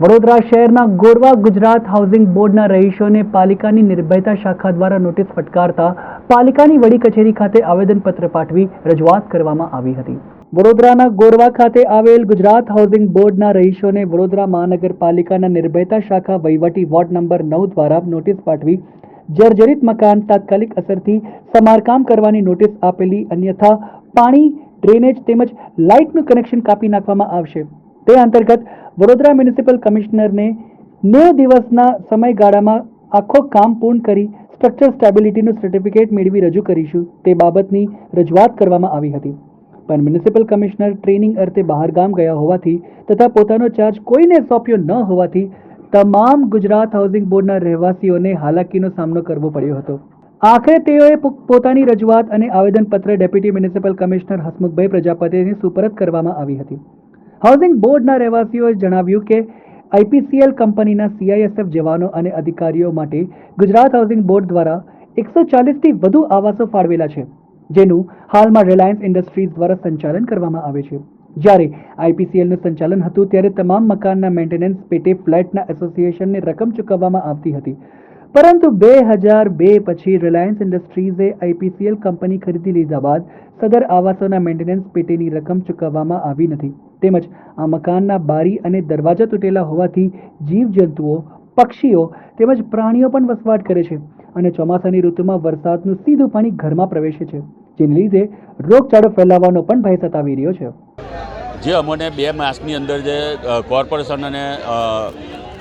વડોદરા શહેરના ગોરવા ગુજરાત હાઉસિંગ બોર્ડના રહીશોને પાલિકાની નિર્ભયતા શાખા દ્વારા નોટિસ ફટકારતા પાલિકાની વડી કચેરી ખાતે આવેદનપત્ર પાઠવી રજૂઆત કરવામાં આવી હતી. વડોદરાના ગોરવા ખાતે આવેલ ગુજરાત હાઉસિંગ બોર્ડના રહીશોને વડોદરા મહાનગરપાલિકાના નિર્ભયતા શાખા વહીવટી વોર્ડ નંબર નવ દ્વારા નોટિસ પાઠવી જર્જરિત મકાન તાત્કાલિક અસરથી સમારકામ કરવાની નોટિસ આપેલી, અન્યથા પાણી, ડ્રેનેજ તેમજ લાઇટનું કનેક્શન કાપી નાખવામાં આવશે. તે અંતર્ગત વડોદરા મ્યુનિસિપલ કમિશનરને નેવ દિવસના સમયગાળામાં આખો કામ પૂર્ણ કરી સ્ટ્રક્ચર સ્ટેબિલિટીનું સર્ટિફિકેટ મેળવી રજૂ કરીશું તે બાબતની રજૂઆત કરવામાં આવી હતી. પણ મ્યુનિસિપલ કમિશનર ટ્રેનિંગ અર્થે બહારગામ ગયા હોવાથી તથા પોતાનો ચાર્જ કોઈને સોંપ્યો ન હોવાથી તમામ ગુજરાત હાઉસિંગ બોર્ડના રહેવાસીઓને હાલાકીનો સામનો કરવો પડ્યો હતો. આખરે તેઓએ પોતાની રજૂઆત અને આવેદનપત્ર ડેપ્યુટી મ્યુનિસિપલ કમિશનર હસમુખભાઈ પ્રજાપતિને સુપરત કરવામાં આવી હતી. હાઉસિંગ બોર્ડના રહેવાસીઓએ જણાવ્યું કે આઈપીસીએલ કંપનીના સીઆઈએસએફ જવાનો અને અધિકારીઓ માટે ગુજરાત હાઉસિંગ બોર્ડ દ્વારા એકસો ચાલીસથી વધુ આવાસો ફાળવેલા છે, જેનું હાલમાં રિલાયન્સ ઇન્ડસ્ટ્રીઝ દ્વારા સંચાલન કરવામાં આવે છે. જ્યારે આઈપીસીએલનું સંચાલન હતું, ત્યારે તમામ મકાનના મેન્ટેનન્સ પેટે, ફ્લેટના એસોસિએશનને રકમ ચૂકવવામાં આવતી હતી. પરંતુ બે હજાર બે પછી રિલાયન્સ ઇન્ડસ્ટ્રીઝે આઈપીસીએલ કંપની ખરીદી લીધા બાદ સદર આવાસોના મેન્ટેનન્સ પેટેની રકમ ચૂકવવામાં આવી નથી. તેમજ આ મકાનના બારી અને દરવાજા તૂટેલા હોવાથી જીવજંતુઓ, પક્ષીઓ તેમજ પ્રાણીઓ પણ વસવાટ કરે છે અને ચોમાસાની ઋતુમાં વરસાદનું સીધું પાણી ઘરમાં પ્રવેશે છે, જેને લીધે રોગચાળો ફેલાવાનો પણ ભય સતાવી રહ્યો છે. જે અમને બે માસની અંદર જે કોર્પોરેશન અને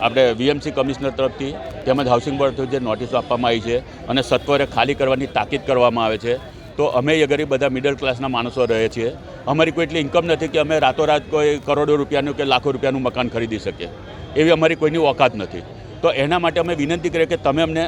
આપણે વીએમસી કમિશનર તરફથી તેમજ હાઉસિંગ બોર્ડ તરફથી જે નોટિસો આપવામાં આવી છે અને સત્વરે ખાલી કરવાની તાકીદ કરવામાં આવે છે તો અમે એ ગરીબ બધા મિડલ ક્લાસના માણસો રહે છીએ. અમારી કોઈ એટલી ઇન્કમ નથી કે અમે રાતોરાત કોઈ કરોડો રૂપિયાનું કે લાખો રૂપિયાનું મકાન ખરીદી શકીએ. એવી અમારી કોઈની ઓકાત નથી. તો એના માટે અમે વિનંતી કરીએ કે તમે અમને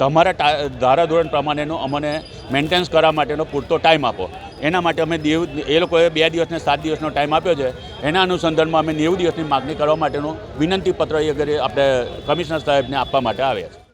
તમારા ધારાધોરણ પ્રમાણેનો અમને મેન્ટેનન્સ કરવા માટેનો પૂરતો ટાઈમ આપો. એના માટે અમે દેવ એ લોકોએ બે દિવસને સાત દિવસનો ટાઈમ આપ્યો છે. એના અનુસંધાનમાં અમે નેવું દિવસની માગણી કરવા માટેનું વિનંતી પત્ર એ આપણે કમિશનર સાહેબને આપવા માટે આવ્યા છે